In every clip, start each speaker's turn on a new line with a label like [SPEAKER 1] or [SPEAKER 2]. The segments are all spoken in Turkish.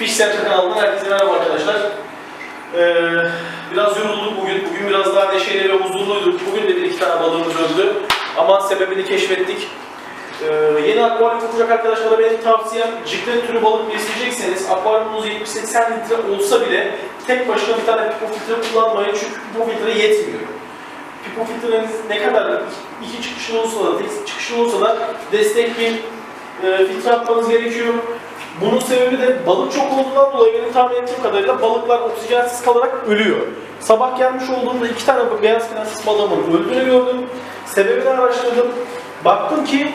[SPEAKER 1] Fish Center kanalından herkese merhaba arkadaşlar. Ee, biraz yorulduk bugün. Bugün biraz daha neşeli ve huzurluyduk. Bugün de bir iki tane balığımız öldü. Ama sebebini keşfettik. Ee, yeni akvaryum kuracak arkadaşlara benim tavsiyem ciklet türü balık besleyecekseniz akvaryumunuz 70-80 litre olsa bile tek başına bir tane pipo filtre kullanmayın çünkü pipo filtre yetmiyor. Pipo filtreniz ne kadar iki çıkışlı olsa da, tek çıkışlı olsa da destek bir e, filtre atmanız gerekiyor. Bunun sebebi de balık çok olduğundan dolayı benim tahmin ettiğim kadarıyla balıklar oksijensiz kalarak ölüyor. Sabah gelmiş olduğumda iki tane beyaz prenses balığımın öldüğünü gördüm. Sebebini araştırdım. Baktım ki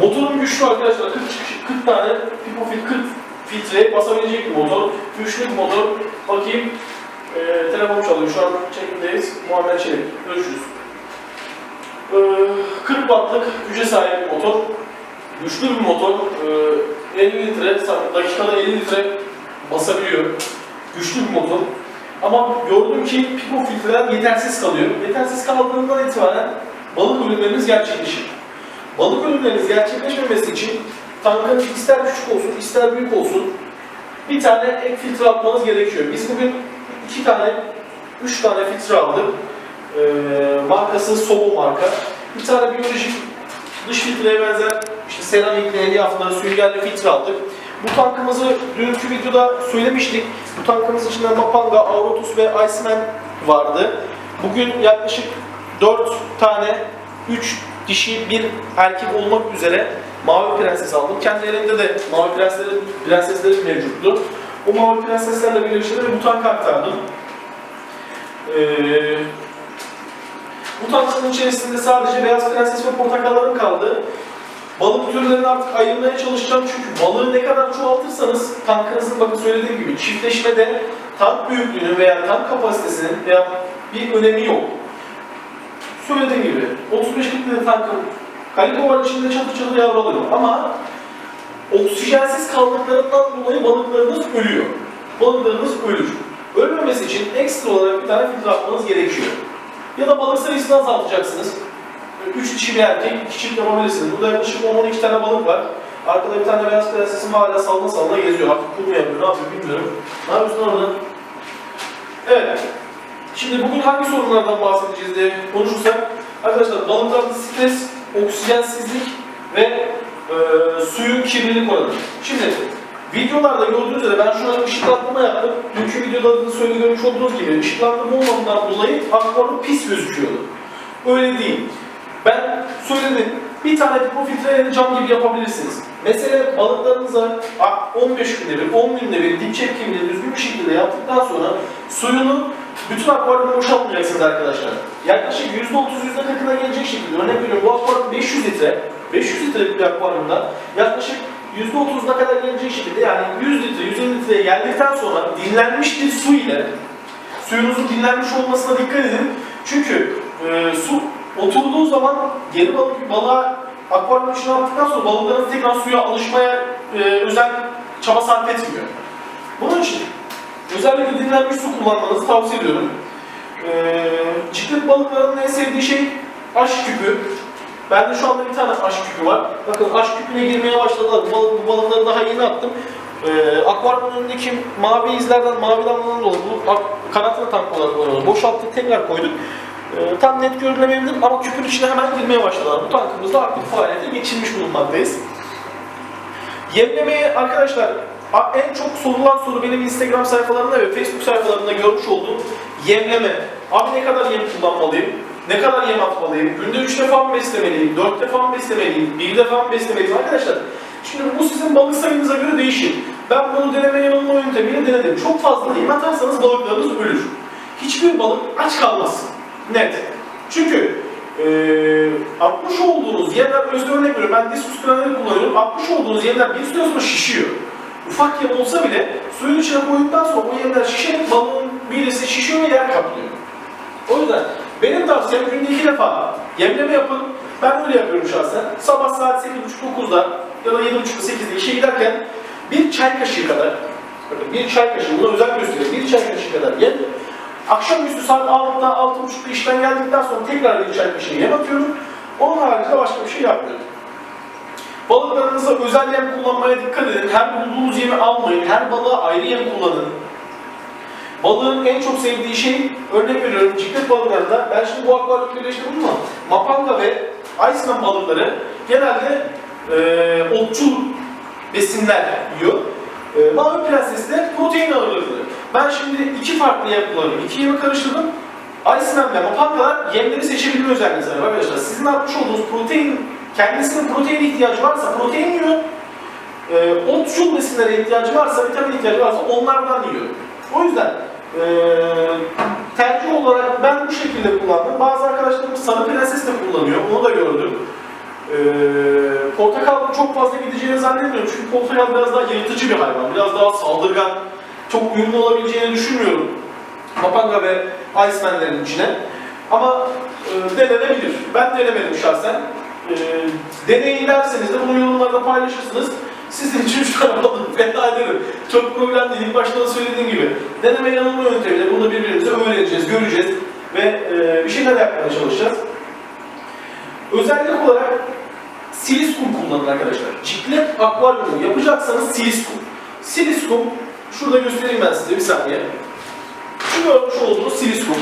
[SPEAKER 1] motorum güçlü arkadaşlar. 40, çıkış- 40 tane pipofil 40 filtreye basabilecek bir motor. Güçlü bir motor. Bakayım. Ee, telefon çalıyor. Şu an çekimdeyiz. Muhammed Çelik. Görüşürüz. Ee, 40 wattlık güce sahip bir motor. Güçlü bir motor. Ee, 50 litre, dakikada 50 litre basabiliyor. Güçlü bir motor. Ama gördüm ki pipo filtreler yetersiz kalıyor. Yetersiz kaldığından itibaren balık ölümleriniz gerçekleşir. Balık ölümleriniz gerçekleşmemesi için tankınız ister küçük olsun, ister büyük olsun bir tane ek filtre atmanız gerekiyor. Biz bugün iki tane, üç tane filtre aldık. Ee, markası Sobo marka. Bir tane biyolojik dış filtreye benzer seramikli, elyaflı, süngerli filtre aldık. Bu tankımızı dünkü videoda söylemiştik. Bu tankımız içinde Mapanga, Aurotus ve Iceman vardı. Bugün yaklaşık 4 tane, 3 dişi, bir erkek olmak üzere mavi prenses aldım. Kendi elimde de mavi prenseslerim, prenseslerim mevcuttu. O mavi prenseslerle birleştirdim ve bu tanka aktardım. Ee, bu tankın içerisinde sadece beyaz prenses ve portakallarım kaldı. Balık türlerini artık ayırmaya çalışacağım çünkü balığı ne kadar çoğaltırsanız tankınızın bakın söylediğim gibi çiftleşmede tank büyüklüğünün veya tank kapasitesinin veya bir önemi yok. Söylediğim gibi 35-40 litre tankın kaliko var içinde çatı çatı yavru alıyor ama oksijensiz kaldıklarından dolayı balıklarınız ölüyor. Balıklarınız ölür. Ölmemesi için ekstra olarak bir tane filtre atmanız gerekiyor. Ya da balık sayısını azaltacaksınız. 3 dişi bir erkek, 2 çift yapabilirsiniz. Burada yaklaşık 10-12 tane balık var. Arkada bir tane beyaz prensesim hala salına salına geziyor. Artık kum yapıyor, ne yapıyor bilmiyorum. Ne yapıyorsun orada? Evet. Şimdi bugün hangi sorunlardan bahsedeceğiz diye konuşursak, arkadaşlar balıklarda stres, oksijensizlik ve e, suyun kirlilik oranı. Şimdi videolarda gördüğünüz üzere ben şuna ışıklandırma yaptım. Dünkü videoda da söyle görmüş olduğunuz gibi ışıklandırma olmadığından dolayı akvaryum pis gözüküyordu. Öyle değil. Ben söyledim. Bir tane pipo filtreleri cam gibi yapabilirsiniz. Mesele balıklarınıza 15 günde bir, 10 günde bir dip çekimini düzgün bir şekilde yaptıktan sonra suyunu bütün akvaryuma boşaltmayacaksınız arkadaşlar. Yaklaşık %30 %40'ına gelecek şekilde örnek veriyorum bu akvaryum 500 litre. 500 litrelik bir akvaryumda yaklaşık %30'una kadar gelecek şekilde yani 100 litre 150 litreye geldikten sonra dinlenmiş bir su ile suyunuzun dinlenmiş olmasına dikkat edin. Çünkü e, su oturduğu zaman geri balık balığa akvaryum içine attıktan sonra balıkların tekrar suya alışmaya e, özel çaba sarf etmiyor. Bunun için özellikle dinlenmiş su kullanmanızı tavsiye ediyorum. E, ciklet balıklarının en sevdiği şey aşk küpü. Bende şu anda bir tane aşk küpü var. Bakın aşk küpüne girmeye başladılar. Bu, balık, bu balıkları daha yeni attım. Ee, akvaryumun önündeki mavi izlerden, mavi damladan dolayı bu olarak kullanıyoruz. Boşalttık, tekrar koyduk. Ee, tam net görülemeyebilir ama küpün içine hemen girmeye başladılar. Bu tankımız da aktif faaliyete geçirmiş bulunmaktayız. Yemlemeyi arkadaşlar en çok sorulan soru benim Instagram sayfalarımda ve Facebook sayfalarında görmüş olduğum yemleme. Abi ne kadar yem kullanmalıyım? Ne kadar yem atmalıyım? Günde 3 defa mı beslemeliyim? 4 defa mı beslemeliyim? 1 defa mı beslemeliyim? Arkadaşlar şimdi bu sizin balık sayınıza göre değişir. Ben bunu deneme yanılma yöntemiyle denedim. Çok fazla yem atarsanız balıklarınız ölür. Hiçbir balık aç kalmaz. Net. Çünkü eee atmış olduğunuz yemler, özde örnek veriyorum, ben diskus graneli kullanıyorum. Atmış olduğunuz yemler bir süre sonra şişiyor. Ufak yem olsa bile suyun içine koyduktan sonra o yemler şişerek balığın midesi şişiyor ve yer kaplıyor. O yüzden benim tavsiyem günde iki defa yemleme yapın. Ben öyle yapıyorum şahsen. Sabah saat 8.30-9'da ya da 7.30'da 8'de işe giderken bir çay kaşığı kadar, bir çay kaşığı, buna özel gösteriyor, bir çay kaşığı kadar yem. Akşamüstü saat 6'da, 6.30'da işten geldikten sonra tekrar bir çay kaşığı yem atıyorum. Onun haricinde başka bir şey yapmıyorum. Balıklarınızda özel yem kullanmaya dikkat edin. Her bulduğunuz yemi almayın. Her balığa ayrı yem kullanın. Balığın en çok sevdiği şey, örnek veriyorum ciklet balıklarında, ben şimdi bu akvaryum birleştirdim ama mapanga ve Iceman balıkları genelde e, otçul besinler yiyor. E, Mavi Prenses de protein ağırlıklı. Ben şimdi iki farklı yem kullanıyorum. İki yemi karıştırdım. Iceman ve mapangalar yemleri seçebilme özelliği sahip arkadaşlar. Sizin yapmış olduğunuz protein, kendisinin protein ihtiyacı varsa protein yiyor. E, otçul besinlere ihtiyacı varsa, vitamin ihtiyacı varsa onlardan yiyor. O yüzden e, tercih olarak ben bu şekilde kullandım. Bazı arkadaşlarımız sarı prenses de kullanıyor. Onu da gördüm. E, portakal çok fazla gideceğini zannetmiyorum. Çünkü portakal biraz daha yırtıcı bir hayvan. Biraz daha saldırgan. Çok uyumlu olabileceğini düşünmüyorum. Mapanga ve Iceman'lerin içine. Ama e, denenebilir. Ben denemedim şahsen. E, deneyin derseniz de bunu yorumlarda paylaşırsınız. Sizin için şu tane balık feda ederim. Çok problem değil. İlk başta da söylediğim gibi. Deneme yanılma yöntemiyle bunu birbirimize öğreneceğiz, göreceğiz ve e, bir şeyler yapmaya çalışacağız. Özellik olarak siliskum kullanın arkadaşlar. Ciklet akvaryumu yapacaksanız siliskum. Siliskum, şurada göstereyim ben size bir saniye. Şu görmüş olduğunuz siliskum.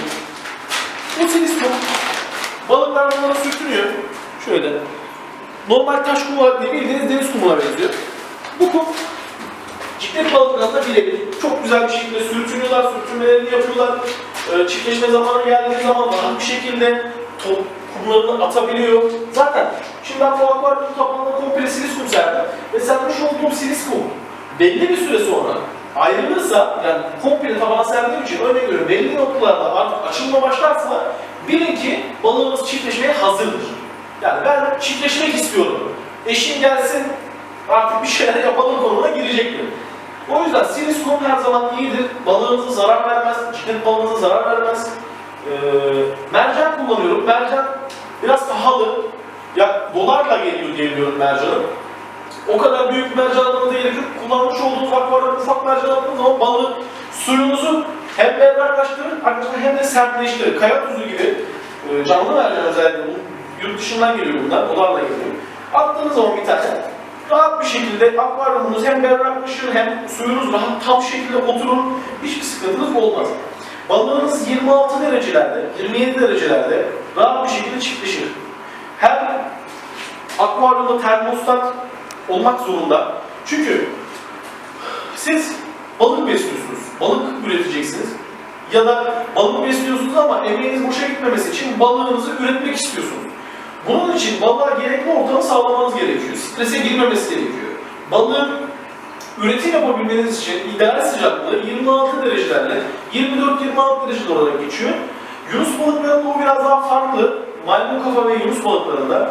[SPEAKER 1] Bu siliskum balıklar bunlara sürtünüyor. Şöyle. Normal taş kumu olarak bildiğiniz deniz kumuna benziyor. Bu kum ciklet balıklarında birebir çok güzel bir şekilde sürtünüyorlar, sürtünmelerini yapıyorlar. Ee, çiftleşme zamanı geldiği zaman bir şekilde top kumlarını atabiliyor. Zaten şimdi ben bu akvaryumun tabanına komple siliskum serdim ve sermiş olduğum siliskum belli bir süre sonra ayrılırsa, yani komple tabana serdiğim için örnek veriyorum belli noktalarda artık açılma başlarsa bilin ki balığımız çiftleşmeye hazırdır. Yani ben çiftleşmek istiyorum. Eşim gelsin artık bir şeyler yapalım konuna girecektir. O yüzden siliskum her zaman iyidir. Balığınıza zarar vermez, ciklet balığınıza zarar vermez. Ee, mercan kullanıyorum. Mercan biraz pahalı. Ya dolarla geliyor diye biliyorum mercanın. O kadar büyük mercan almanıza gerek. Kullanmış olduğunuz akvaryum ufak mercan aldığınız zaman balığı suyunuzu hem berraklaştırır arkadaşlar hem de sertleştirir. Kaya tuzu gibi e, canlı mercan özellikle yurt dışından geliyor bunlar, dolarla geliyor. Attığınız zaman bir tane rahat bir şekilde akvaryumunuz hem berraklaşır hem suyunuz rahat tam şekilde oturur. Hiçbir sıkıntınız olmaz. Balığınız 26 derecelerde, 27 derecelerde rahat bir şekilde çiftleşir. Her akvaryumda termostat olmak zorunda. Çünkü siz balık besliyorsunuz, balık üreteceksiniz. Ya da balık besliyorsunuz ama emeğiniz boşa gitmemesi için balığınızı üretmek istiyorsunuz. Bunun için balığa gerekli ortamı sağlamanız gerekiyor. Strese girmemesi gerekiyor. Balığın üretim yapabilmeniz için ideal sıcaklığı 26 derecelerle 24-26 derece olarak geçiyor. Yunus balıklarında bu biraz daha farklı. Maymun kafa ve Yunus balıklarında.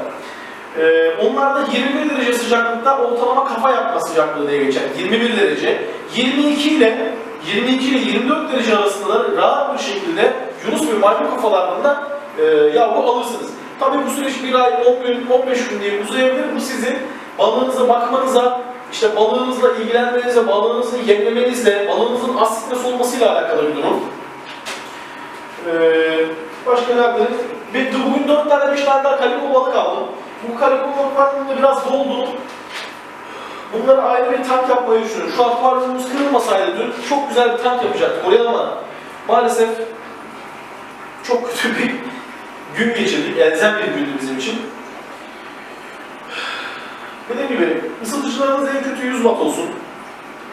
[SPEAKER 1] Ee, onlarda 21 derece sıcaklıkta ortalama kafa yapma sıcaklığı diye geçer. 21 derece. 22 ile 22 ile 24 derece arasında da rahat bir şekilde Yunus ve maymun kafalarında e, yavru alırsınız. Tabii bu süreç bir ay, 10 gün, 15 gün diye uzayabilir. Bu sizin balığınıza bakmanıza, işte balığınızla ilgilenmenize, balığınızı yemlemenizle, balığınızın asitle solmasıyla alakalı bir durum. Ee, başka ne yaptınız? Ve bugün 4 tane 5 tane daha kaliko balık aldım. Bu kaliko balıklarında biraz doldu. Bunları ayrı bir tank yapmayı düşünüyorum. Şu akvaryumumuz kırılmasaydı dün çok güzel bir tank yapacaktık oraya ama maalesef çok kötü bir gün geçirdik. Elzem bir gündü bizim için. Dediğim gibi ısıtıcılarınız en kötü 100 watt olsun.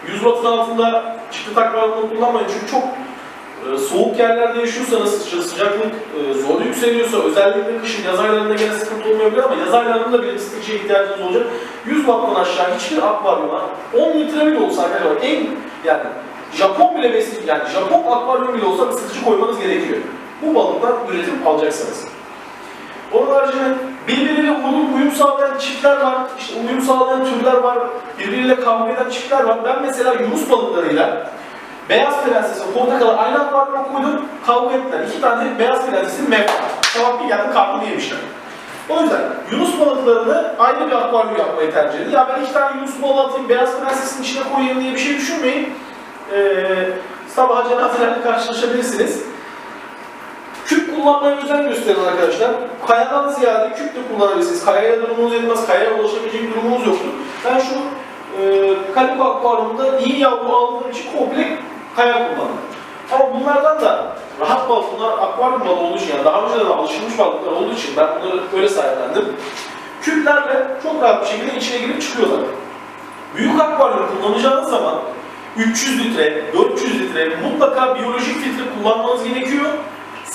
[SPEAKER 1] 100 wattın altında çıktı takmalarını kullanmayın çünkü çok e, soğuk yerlerde yaşıyorsanız sı- sıcaklık e, zor yükseliyorsa özellikle kışın yaz aylarında gene sıkıntı olmayabilir ama yaz aylarında bile ısıtıcıya ihtiyacınız olacak. 100 watttan aşağı hiçbir akvaryuma 10 litre bile olsa arkadaşlar en yani Japon bile besin yani Japon akvaryum bile olsa ısıtıcı koymanız gerekiyor. Bu balıktan üretim alacaksınız. Onun haricinde birbiriyle uyum, sağlayan çiftler var, işte uyum sağlayan türler var, birbiriyle kavga eden çiftler var. Ben mesela Yunus balıklarıyla beyaz prenses ve portakalı aynı akvaryuma koydum, kavga ettiler. İki tane beyaz prensesin mevcut. Sabah bir geldi karnını yemişler. O yüzden Yunus balıklarını ayrı bir akvaryum yapmayı tercih edin. Ya ben iki tane Yunus balığı atayım, beyaz prensesin içine koyayım diye bir şey düşünmeyin. Ee, sabah cenazelerle karşılaşabilirsiniz. Kullanmaya özen gösterin arkadaşlar. Kayadan ziyade küp de kullanabilirsiniz. Kayaya durumunuz yetmez, kayaya ulaşabilecek durumunuz yoktur. Ben şu e, kaliko akvaryumda iyi yavru aldığım için komple kaya kullandım. Ama bunlardan da rahat balık, bunlar akvaryum balığı olduğu için, yani daha önce de alışılmış balıklar olduğu için ben bunları öyle sahiplendim. Küplerle çok rahat bir şekilde içine girip çıkıyorlar. Büyük akvaryum kullanacağınız zaman 300 litre, 400 litre mutlaka biyolojik filtre kullanmanız gerekiyor.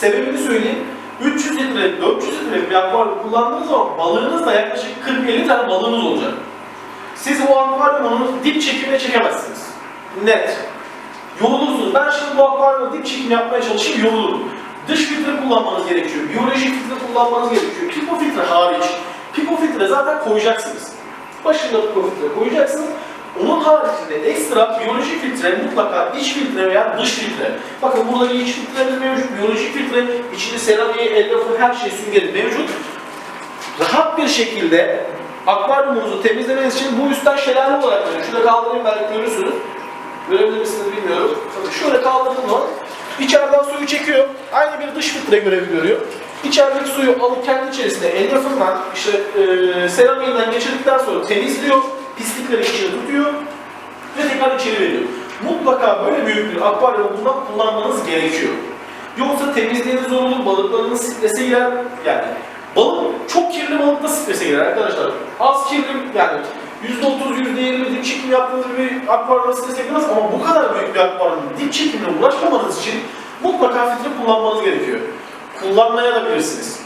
[SPEAKER 1] Sebebini söyleyeyim. 300 litre, 400 litre bir akvaryum kullandığınız zaman balığınızda yaklaşık 40-50 tane balığınız olacak. Siz o akvaryumu dip çekimle çekemezsiniz. Net. Yorulursunuz. Ben şimdi bu akvaryumda dip çekim yapmaya çalışayım, yorulurum. Dış filtre kullanmanız gerekiyor. Biyolojik filtre kullanmanız gerekiyor. Pipo filtre hariç. Pipo filtre zaten koyacaksınız. Başında pipo filtre koyacaksınız. Haricinde ekstra biyolojik filtre mutlaka iç filtre veya dış filtre. Bakın burada bir iç filtremiz mevcut. Biyolojik filtre içinde seramiği, elyafı her şey süngeri mevcut. Rahat bir şekilde akvaryumunuzu temizlemeniz için bu üstten şelale olarak veriyor. Şöyle kaldırayım belki görürsünüz. Görebilir misiniz bilmiyorum. Şöyle kaldırdığım zaman içeriden suyu çekiyor. Aynı bir dış filtre görevi görüyor. İçerideki suyu alıp kendi içerisinde elyafından, işte e, seramiğinden geçirdikten sonra temizliyor. Pislikleri içine tutuyor ve tekrar içeri veriyor. Mutlaka böyle büyük bir akvaryumu bundan kullanmanız gerekiyor. Yoksa temizliğiniz zor olur, balıklarınız strese girer. Yani balık, çok kirli balık da strese girer arkadaşlar. Az kirli, yani %30, %20 dip çekim yaptığınız bir akvaryumda strese girmez ama bu kadar büyük bir akvaryumda dip çekimle uğraşmamanız için mutlaka filtre kullanmanız gerekiyor. Kullanmaya da bilirsiniz.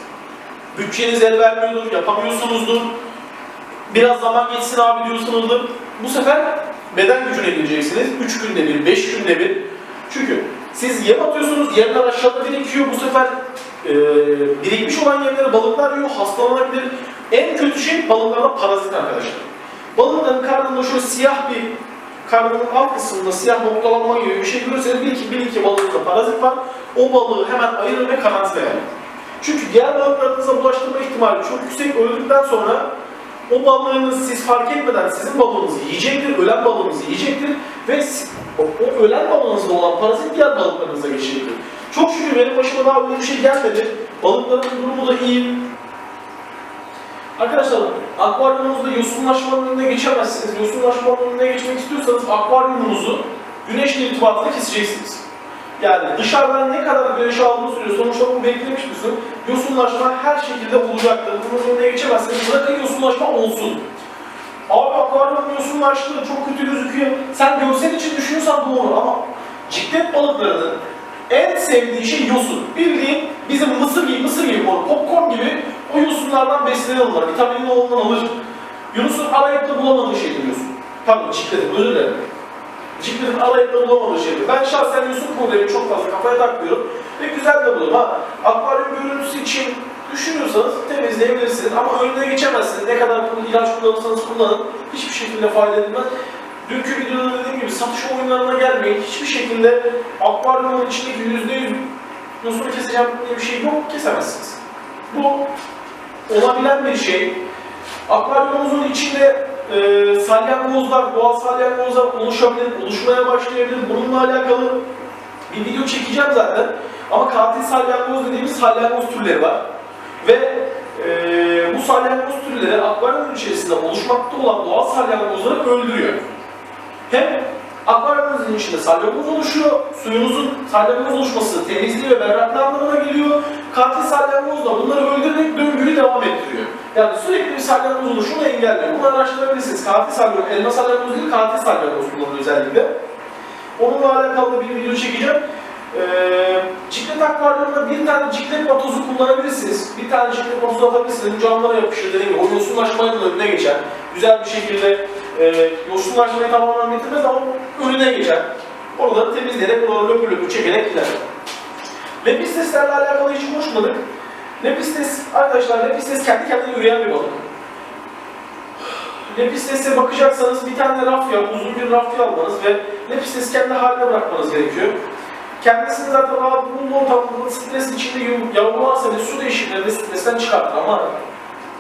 [SPEAKER 1] Bütçeniz el vermiyordur, yapamıyorsunuzdur. Biraz zaman geçsin abi diyorsunuzdur. Bu sefer beden gücüne gireceksiniz. 3 günde bir, 5 günde bir. Çünkü siz yem atıyorsunuz, yemler aşağıda birikiyor. Bu sefer e, birikmiş olan yemleri balıklar yiyor, hastalanabilir. En kötü şey balıklarda parazit arkadaşlar. Balıkların karnında şöyle siyah bir karnının alt kısmında siyah noktalanma gibi bir şey görürseniz bil ki, bilin ki balığınızda parazit var. O balığı hemen ayırın ve karantinaya. Çünkü diğer balıklarınıza bulaştırma ihtimali çok yüksek. Öldükten sonra o balığınız siz fark etmeden sizin balığınızı yiyecektir, ölen balığınızı yiyecektir ve o, o ölen balığınızda olan parazit diğer balıklarınıza geçecektir. Çok şükür benim başıma daha öyle bir şey gelmedi. Balıkların durumu da iyi. Arkadaşlar akvaryumunuzda yosunlaşmanın önüne geçemezsiniz. Yosunlaşmanın önüne geçmek istiyorsanız akvaryumunuzu güneşle irtibatla keseceksiniz. Yani dışarıdan ne kadar güneş aldığını sürüyor. Sonuçta bu beklemiş misin? Yosunlaşma her şekilde olacaktır. Bunun önüne geçemezsiniz. Bırakın yosunlaşma olsun. Abi akvaryum yosunlaştı, çok kötü gözüküyor. Sen görsel için düşünüyorsan doğru ama ciklet balıklarının en sevdiği şey yosun. Bildiğin bizim mısır gibi, mısır gibi, popcorn gibi o yosunlardan besleniyorlar. Vitaminini ondan alır. Yunus'un arayıp da bulamadığı şey yosun. Pardon, cikletin, özür dilerim. Cikletin arayıp bulamadığı şey. Ben şahsen yosun problemi çok fazla kafaya takmıyorum. Ve güzel de buluyorum. Ha, akvaryum görüntüsü için düşünüyorsanız temizleyebilirsiniz ama önüne geçemezsiniz. Ne kadar ilaç kullanırsanız kullanın. Hiçbir şekilde fayda edilmez. Dünkü videoda dediğim gibi satış oyunlarına gelmeyin. Hiçbir şekilde akvaryumun içindeki yüzde yüz yosunu keseceğim diye bir şey yok. Kesemezsiniz. Bu olabilen bir şey. Akvaryumunuzun içinde e, salyangozlar, doğal salyangozlar oluşabilir, oluşmaya başlayabilir. Bununla alakalı bir video çekeceğim zaten. Ama katil salyangoz dediğimiz salyangoz türleri var. Ve e, bu salyangoz türleri akvaryumun içerisinde oluşmakta olan doğal salyangozları öldürüyor. Hem akvaryumunuzun içinde salyangoz oluşuyor, suyunuzun salyangoz oluşması temizliği ve berraklığı anlamına geliyor. Katil salyangoz da bunları öldürerek döngüyü devam ettiriyor. Yani sürekli bir salyangoz oluşumu engelliyor. Bunu araştırabilirsiniz. Katil salyangoz, elma salyangoz değil, katil salyangoz kullanılıyor özellikle. Onunla alakalı bir video çekeceğim. Ee, ciklet akvaryumda bir tane ciklet vatozu kullanabilirsiniz. Bir tane ciklet vatozu atabilirsiniz. Camlara yapışır dediğim gibi. O yosunlaşmanın önüne geçer. Güzel bir şekilde e, yosunlaşmayı tamamen bitirmez ama önüne geçer. Orada temizleyerek, oraları löpür çekerek gider. Lepisteslerle alakalı hiç konuşmadık. Lepistes, arkadaşlar Lepistes kendi kendine yürüyen bir balık. Lepistes'e bakacaksanız bir tane rafya, uzun bir rafya almanız ve Lepistes'i kendi haline bırakmanız gerekiyor. Kendisini zaten rahat bulunduğu ortamda stres içinde yavrularsa ve su değişimlerinde stresten çıkartır ama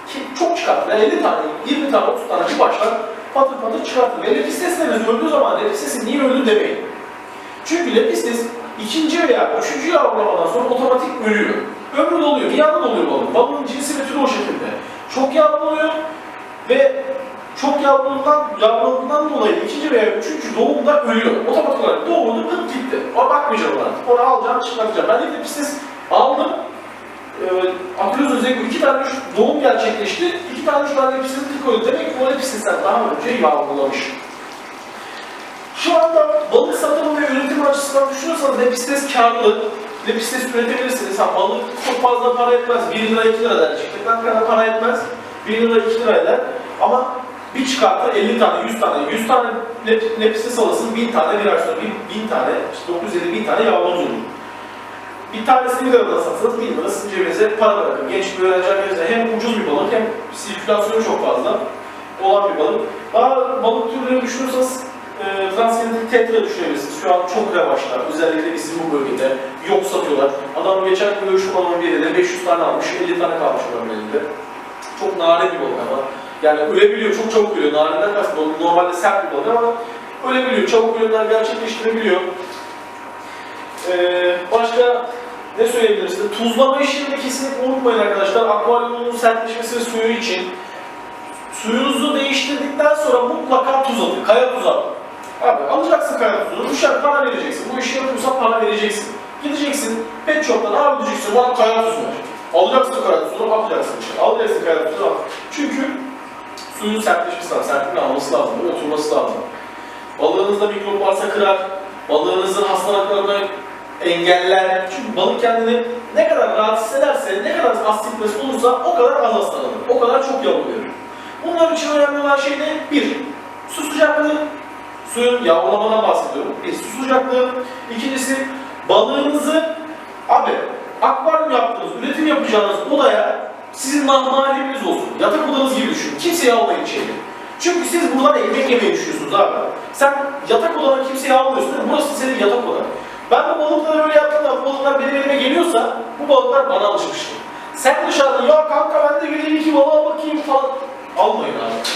[SPEAKER 1] ki çok çıkartır. Yani 50 tane, 20 tane, 30 tane bir başlar patır patır çıkartır. Ve Lepistes'leriniz öldüğü zaman Lepistes'i niye öldü demeyin. Çünkü Lepistes ikinci veya üçüncü yavrulamadan sonra otomatik ölüyor. ömrü doluyor. Yağlı doluyor balığın. Balığın cinsi ve türü o şekilde. Çok yağlı oluyor ve çok yavrulundan, yavrulundan dolayı ikinci veya üçüncü doğumda ölüyor. Otomatik olarak doğumunu pıt gitti. Ona bakmayacağım ona. Onu alacağım, çıkartacağım. Ben de pistes aldım. Ee, Akülüz Özegu iki tane üç doğum gerçekleşti. İki tane üç tane lepistesi tık koydu. Demek ki o lepistesler daha önce yavrulamış. Şu anda balık satımı ve üretim açısından düşünüyorsanız lepistes karlı. Lepistes üretebilirsiniz. Ha, balık çok fazla para etmez. 1 lira 2 lira der. Çiftlikten kadar para etmez. 1 lira 2 lira eder. Ama bir çıkartır 50 tane, 100 tane, 100 tane lep, lepistes alırsın, 1000 tane bir ay sonra 1000, 1000 tane, işte 950 bin tane yavrunuz olur. Bir tanesini 1 liradan satsanız 1000 lira sizin cebinize para bırakır. Genç bir öğrenci arkadaşlar hem ucuz bir balık hem sirkülasyonu çok fazla olan bir balık. Daha balık türleri düşünüyorsanız e, transgenetik tetra düşünebilirsiniz. Şu an çok revaçlar. Özellikle bizim bu bölgede yok satıyorlar. Adam geçen gün görüşüm alanın birinde 500 tane almış, 50 tane kalmış adamın elinde. Çok narin bir balık ama. Yani ölebiliyor, çok çabuk ölüyor. Narinden kastım normalde sert bir balık ama ölebiliyor, çabuk ölümler gerçekleştirebiliyor. Ee, başka ne söyleyebiliriz? Tuzlama de kesinlikle unutmayın arkadaşlar. Akvaryumunun sertleşmesi suyu için. Suyunuzu değiştirdikten sonra mutlaka tuz atın, kaya tuzu atın. Abi alacaksın kaya tuzunu, düşer para vereceksin. Bu işi yapıyorsan para vereceksin. Gideceksin, pet shop'tan abi diyeceksin, bana kaya tuzu ver. Alacaksın kaya tuzunu, atacaksın içine. Alacaksın kaya tuzunu, at. Çünkü suyun sertleşmesi lazım, sertliğini alması lazım, oturması lazım. Balığınızda mikrop varsa kırar, balığınızın hastalıklarını engeller. Çünkü balık kendini ne kadar rahatsız ederse, ne kadar az stresi olursa o kadar az hastalanır, o kadar çok yavruluyor. Bunlar için önemli olan şey ne? Bir, su sıcaklığı, suyun yavrulamadan bahsediyorum. Bir, su sıcaklığı. İkincisi, balığınızı, abi akvaryum yaptığınız, üretim yapacağınız odaya sizin mahmaliniz olsun. Yatak odanız gibi düşünün. Kimseye almayın içeri. Çünkü siz buradan ekmek yemeye düşüyorsunuz abi. Sen yatak odana kimseye almıyorsun? Burası senin yatak odan. Ben bu balıkları öyle yaptığımda bu balıklar benim elime geliyorsa bu balıklar bana alışmıştır. Sen dışarıda ya kanka ben de geleyim iki balığa bakayım falan. Almayın abi.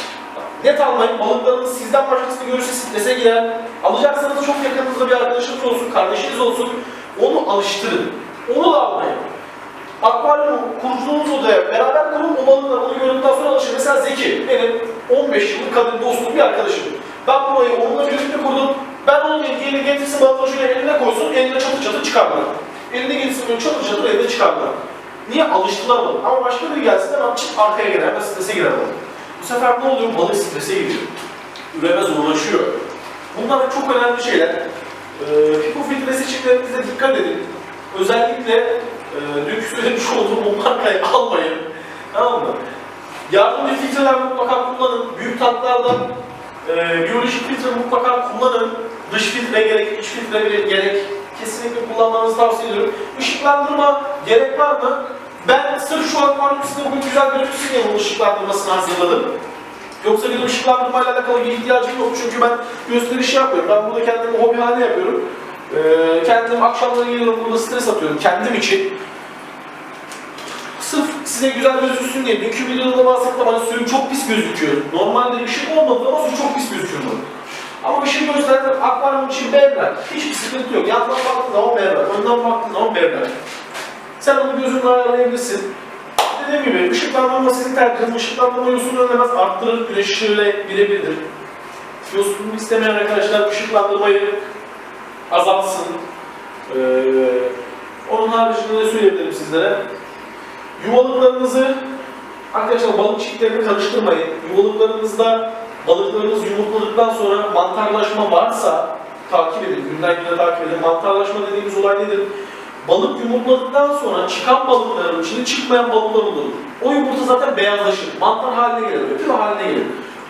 [SPEAKER 1] Net almayın. Balıklarınız sizden başkasını görürse strese girer. Alacaksanız çok yakınınızda bir arkadaşınız olsun, kardeşiniz olsun. Onu alıştırın. Onu da almayın. Akvaryum kurduğunuz odaya beraber kurun o balıklar onu gördükten sonra alışır. Mesela Zeki benim 15 yıllık kadın dostum bir arkadaşım. Ben burayı onunla birlikte kurdum. Ben onun elini getirsin balıkları şöyle eline koysun, eline çatır çatır çıkarmam. Eline getirsin böyle çatır çatır eline çıkarmam. Niye? Alıştılar balık. Ama başka biri gelse hemen çıt arkaya girer, hemen strese girer balık. Bu sefer ne oluyor? Balık strese giriyor. Üreme zorlaşıyor. Bunlar çok önemli şeyler. Ee, pipo filtre seçimlerinize dikkat edin. Özellikle e, dünkü söylemiş olduğum o markayı almayın. Tamam mı? Yardımcı filtreler mutlaka kullanın. Büyük tatlarda e, biyolojik filtre mutlaka kullanın. Dış filtre gerek, iç filtre gerek. Kesinlikle kullanmanızı tavsiye ediyorum. Işıklandırma gerek var mı? Ben sırf şu akvaryum size bugün güzel gözüksün diye bunun ışıklandırmasını hazırladım. Yoksa benim ışıklandırmayla alakalı bir ihtiyacım yok çünkü ben gösteriş yapmıyorum. Ben burada kendimi hobi haline yapıyorum. Ee, kendim akşamları geliyorum burada stres atıyorum kendim için. Sırf size güzel gözüksün diye dünkü videoda bahsettim hani suyum çok pis gözüküyor. Normalde ışık olmadı ama su çok pis gözüküyor. Ama ışık gösteren akvaryum için berber. Hiçbir sıkıntı yok. Yandan baktığın zaman berber, önden baktığın zaman berber. Sen onu gözünle ayarlayabilirsin. Dediğim gibi ışıklandırma sizin tercihiniz. Işıklandırma yosunu önlemez, arttırır, güneş ışığıyla birebirdir. Yosununu istemeyen arkadaşlar ışıklandırmayı azaltsın. Ee, onun haricinde ne söyleyebilirim sizlere? Yuvalıklarınızı arkadaşlar balık çiftlerini karıştırmayın. Yuvalıklarınızda balıklarınız yumurtladıktan sonra mantarlaşma varsa takip edin. Günden güne takip edin. Mantarlaşma dediğimiz olay nedir? Balık yumurtladıktan sonra çıkan balıkların içinde çıkmayan balıklar olur. O yumurta zaten beyazlaşır. Mantar haline gelir, öpür haline gelir.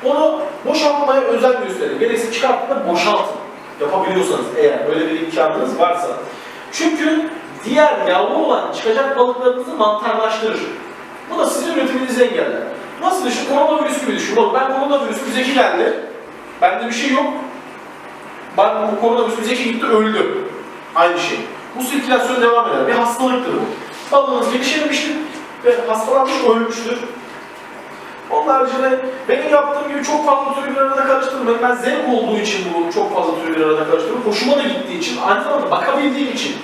[SPEAKER 1] Onu boşaltmaya özen gösterin. Gerekse çıkarttığında boşaltın. Yapabiliyorsanız eğer öyle bir imkanınız varsa. Çünkü diğer yavru olan çıkacak balıklarınızı mantarlaştırır. Bu da sizin üretiminizi engeller. Nasıl düşün? Koronavirüs gibi düşün. Oğlum ben koronavirüs bir zeki geldi. Bende bir şey yok. Ben bu koronavirüs bir zeki gitti öldü. Aynı şey. Bu sirkülasyon devam eder. Bir hastalıktır bu. Balığınız gelişememiştir ve hastalanmış ölmüştür. Onun haricinde benim yaptığım gibi çok fazla türü bir arada karıştırmayın. Ben zevk olduğu için bu çok fazla türü bir arada karıştırıyorum. Hoşuma da gittiği için, aynı zamanda bakabildiğim için.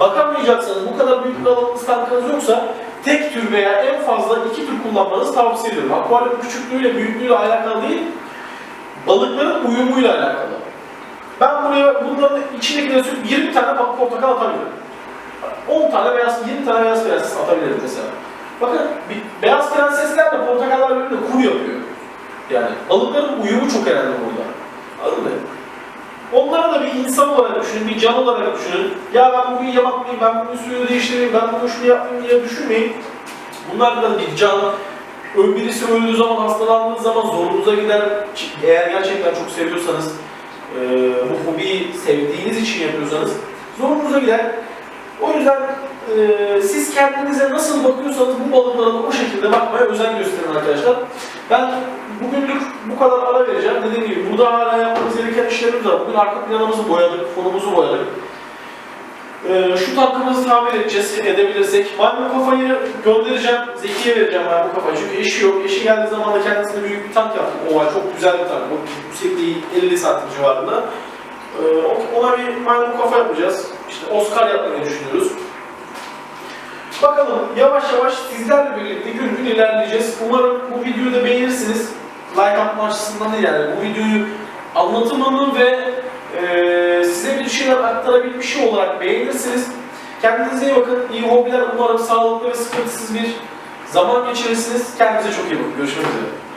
[SPEAKER 1] Bakamayacaksanız, bu kadar büyük bir alanınız tankınız yoksa tek tür veya en fazla iki tür kullanmanızı tavsiye ediyorum. Akvaryum küçüklüğüyle, büyüklüğüyle alakalı değil, balıkların uyumuyla alakalı. Ben buraya bunların içindekileri sürüp 20 tane portakal atabilirim. 10 tane beyaz, 20 tane beyaz prenses atabilirim mesela. Bakın beyaz prenseslerle portakallar birbirine kuru yapıyor. Yani balıkların uyumu çok önemli burada. Anladın mı? Onları da bir insan olarak düşünün, bir can olarak düşünün. Ya ben bugün yamak mıyım, ben bugün suyu değiştireyim, ben bugün şunu yapmayayım diye düşünmeyin. Bunlar da bir can. Ö- Birisi öldüğü zaman, hastalandığı zaman zorunuza gider. Eğer gerçekten çok seviyorsanız, e, bu hobiyi sevdiğiniz için yapıyorsanız zorunuza gider. O yüzden e, siz kendinize nasıl bakıyorsanız bu balıklara da o şekilde bakmaya özen gösterin arkadaşlar. Ben bugünlük bu kadar ara vereceğim. Dediğim gibi burada hala yapmamız gereken işlerimiz var. Bugün arka planımızı boyadık, fonumuzu boyadık. Ee, şu tankımızı tamir edeceğiz, edebilirsek. Maymun kafayı göndereceğim, Zeki'ye vereceğim maymun kafayı. Çünkü eşi yok. Eşi geldiği zaman da kendisine büyük bir tank yaptım. Oval çok güzel bir tank. O yüksekliği 50 santim civarında. Ee, ona bir maymun kafa yapacağız. İşte Oscar yapmayı düşünüyoruz. Bakalım yavaş yavaş sizlerle birlikte gün gün ilerleyeceğiz. Umarım bu videoyu da beğenirsiniz. Like atma açısından değil yani. Bu videoyu anlatımını ve eee, size bir şeyler aktarabilmiş olarak beğenirsiniz. Kendinize iyi bakın. İyi hobiler. Umarım sağlıklı ve sıkıntısız bir zaman geçirirsiniz. Kendinize çok iyi bakın. Görüşmek üzere.